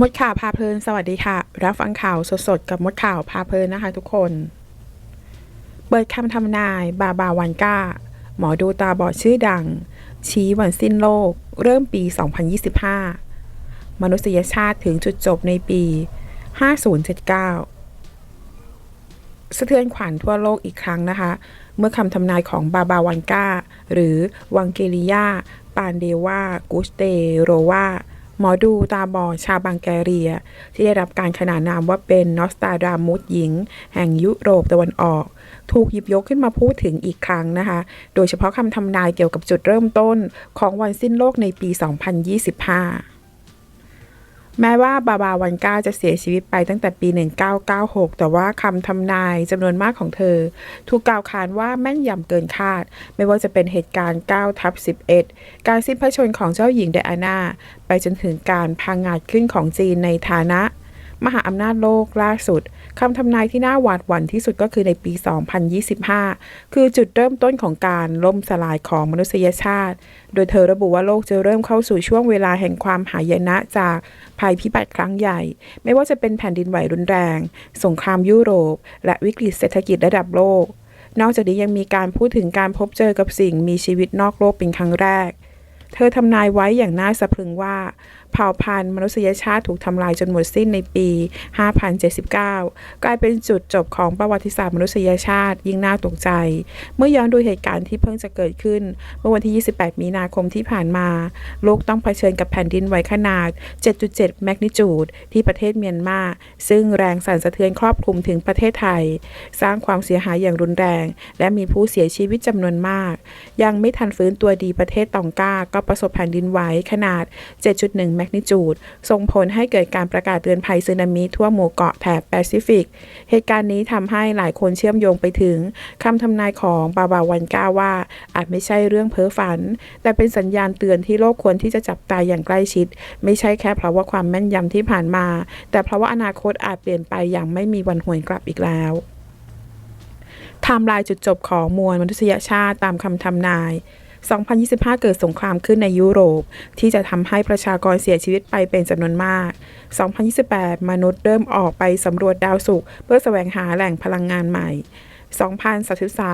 มดข่าวพาเพลิน สวัสดีค่ะ รับฟังข่าวสดๆ กับมดข่าวพาเพลินนะคะทุกคน เปิดคำทำนายบาบาวันก้า หมอดูตาบอดชื่อดัง ชี้วันสิ้นโลก เริ่มปี 2025 มนุษยชาติถึงจุดจบในปี 5079 สะเทือนขวัญทั่วโลกอีกครั้งนะคะ เมื่อคำทำนายของบาบาวันก้า หรือวังเกลิยา ปานเดวา กุสเตโรวา หมอดูตาบอดชาวบังแกเรีย ที่ได้รับการขนานนามว่าเป็นนอสตาดามุสหญิง แห่งยุโรปตะวันออก ถูกหยิบยกขึ้นมาพูดถึงอีกครั้งนะคะ โดยเฉพาะคำทำนายเกี่ยวกับจุดเริ่มต้นของวันสิ้นโลกในปี 2025 แม้ว่าบาบาวันก้าจะเสียชีวิตไปตั้งแต่ปี 1996 แต่ว่าคำทำนายจำนวนมากของเธอ ถูกกล่าวขานว่าแม่นยำเกินคาด ไม่ว่าจะเป็นเหตุการณ์9ทับ11 การสิ้นพระชนม์ของเจ้าหญิงไดอาน่า ไปจนถึงการพังงาดขึ้นของจีนในฐานะ มหาอำนาจโลกล่าสุดคำทำนายที่น่าหวาดหวั่นที่สุดก็คือในปี 2025 คือจุดเริ่มต้นของการล่มสลายของมนุษยชาติ โดยเธอระบุว่าโลกจะเริ่มเข้าสู่ช่วงเวลาแห่งความหายนะจากภัยพิบัติครั้งใหญ่ ไม่ว่าจะเป็นแผ่นดินไหวรุนแรง สงครามยุโรป และวิกฤตเศรษฐกิจระดับโลก นอกจากนี้ยังมีการพูดถึงการพบเจอกับสิ่งมีชีวิตนอกโลกเป็นครั้งแรก เธอทำนายไว้อย่างน่าสะพรึงว่า เผ่าพันธุ์มนุษยชาติถูกทำลายจนหมดสิ้นในปี 5079 กลายเป็นจุดจบของประวัติศาสตร์มนุษยชาติยิ่งน่าตกใจ เมื่อย้อนดูเหตุการณ์ที่เพิ่งจะเกิดขึ้น เมื่อวันที่ 28 มีนาคมที่ผ่านมา โลกต้องเผชิญกับแผ่นดินไหวขนาด 7.7 แมกนิจูดที่ประเทศเมียนมา ซึ่งแรงสั่นสะเทือนครอบคลุมถึงประเทศไทย สร้างความเสียหายอย่างรุนแรง และมีผู้เสียชีวิตจำนวนมาก ยังไม่ทันฟื้นตัวดีประเทศตองกาก็ประสบแผ่นดินไหวขนาด 7.1แมกนิจูด ส่งผลให้เกิดการประกาศเตือนภัยสึนามิทั่วหมู่เกาะแถบแปซิฟิก เหตุการณ์นี้ทำให้หลายคนเชื่อมโยงไปถึงคำทำนายของบาบาวันก้าว่า อาจไม่ใช่เรื่องเพ้อฝัน แต่เป็นสัญญาณเตือนที่โลกควรที่จะจับตายอย่างใกล้ชิด ไม่ใช่แค่เพราะว่าความแม่นยำที่ผ่านมา แต่เพราะว่าอนาคตอาจเปลี่ยนไปอย่างไม่มีวันหวนกลับอีกแล้วไทม์ไลน์จุดจบของมวลมนุษยชาติตามคำทำนาย 2025 เกิดสงครามขึ้นในยุโรป ที่จะทำให้ประชากรเสียชีวิตไปเป็นจำนวนมาก 2028 มนุษย์เริ่มออกไปสำรวจดาวศุกร์เพื่อแสวงหาแหล่งพลังงานใหม่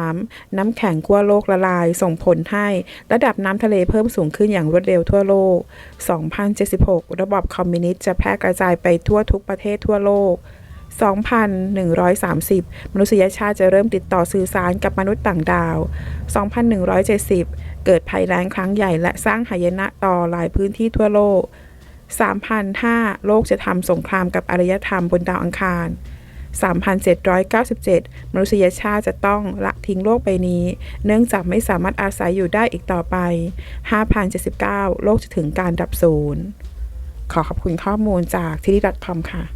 2033 น้ำแข็งขั้วโลกละลายส่งผลให้ระดับน้ำทะเลเพิ่มสูงขึ้นอย่างรวดเร็วทั่วโลก 2076 ระบอบคอมมิวนิสต์จะแพร่กระจายไปทั่วทุกประเทศทั่วโลก 2,130 มนุษยชาติจะเริ่มติดต่อสื่อสารกับมนุษย์ต่างดาว 2,170 เกิดภัยแล้งครั้งใหญ่และสร้างหายนะต่อหลายพื้นที่ทั่วโลก 3,005 โลกจะทำสงครามกับอารยธรรมบนดาวอังคาร 3,797 มนุษยชาติจะต้องละทิ้งโลกใบนี้ เนื่องจากไม่สามารถอาศัยอยู่ได้อีกต่อไป 5,079 โลกจะถึงการดับศูนย์ ขอขอบคุณข้อมูลจากที่ดี .com ค่ะ